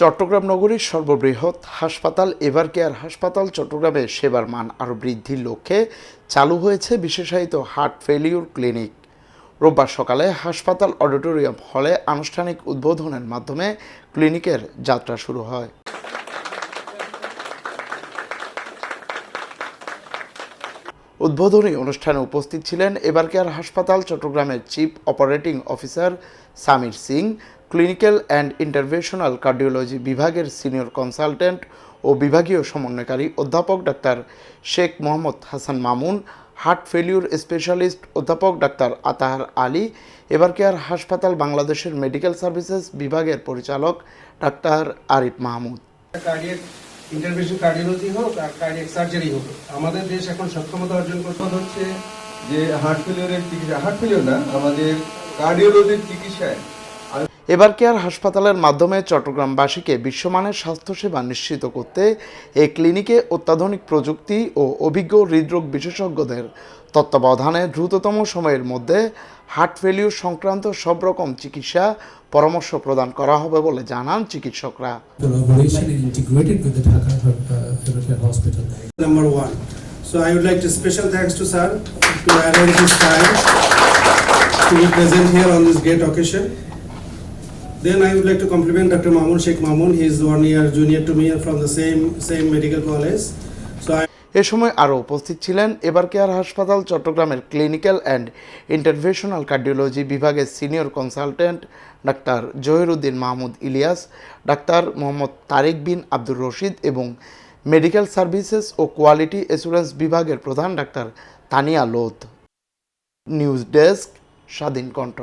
চট্টগ্রাম নগরীর সর্ববৃহৎ হাসপাতাল এভার কেয়ার হাসপাতাল চট্টগ্রামে সেবার মান আরও বৃদ্ধির লক্ষ্যে চালু হয়েছে বিশেষায়িত হার্ট ফেলিউর ক্লিনিক। রোববার সকালে হাসপাতাল অডিটোরিয়াম হলে আনুষ্ঠানিক উদ্বোধনের মাধ্যমে ক্লিনিকের যাত্রা শুরু হয়। উদ্বোধনী অনুষ্ঠানে উপস্থিত ছিলেন এবার কেয়ার হাসপাতাল চট্টগ্রামের chief operating officer Samir Singh clinical and interventional cardiology বিভাগের সিনিয়র কনসালটেন্ট ও বিভাগীয় সমন্বয়কারী অধ্যাপক doctor Sheikh Mohammad Hasan Mamun heart failure specialist অধ্যাপক ডাক্তার আতাহার আলী এবার কেয়ার হাসপাতাল বাংলাদেশের মেডিকেল সার্ভিসেস বিভাগের পরিচালক doctor Arif Mahmud. Cardiac intervention cardiology হোক আর কার্ডিয়াক সার্জারি হোক আমাদের দেশ এখন সক্ষমতা অর্জন করতে হচ্ছে যে হার্ট ফেলিওরের চিকিৎসা হার্ট ফেলিওর না আমাদের কার্ডিওলজির চিকিৎসায় এবার কেয়ার হাসপাতালের মাধ্যমে চট্টগ্রামবাসীকে বিশ্বমানের স্বাস্থ্যসেবা নিশ্চিত করতে এই ক্লিনিকে অত্যাধুনিক প্রযুক্তি ও অভিজ্ঞ হৃদরোগ বিশেষজ্ঞদের তত্ত্বাবধানে দ্রুততম সময়ের মধ্যে হার্ট ফেলিউর সংক্রান্ত সব রকম চিকিৎসা পরামর্শ প্রদান করা হবে বলে জানান চিকিৎসকরা। To be present here on this great occasion, Then I would like to compliment Dr. Mamun Sheikh Mamun. He is one year, junior to me from the same same medical college. So I এ সময় আরও উপস্থিত ছিলেন এবার care হাসপাতাল, চট্টগ্রামের clinical and interventional cardiology বিভাগের senior consultant doctor Zahiruddin Mahmud Ilias doctor Mohammad Tarek Bin Abdur Rashid এবং medical services ও কোয়ালিটি অ্যাসুরেন্স বিভাগের প্রধান doctor Tania Lodh news desk Swadhin Kantho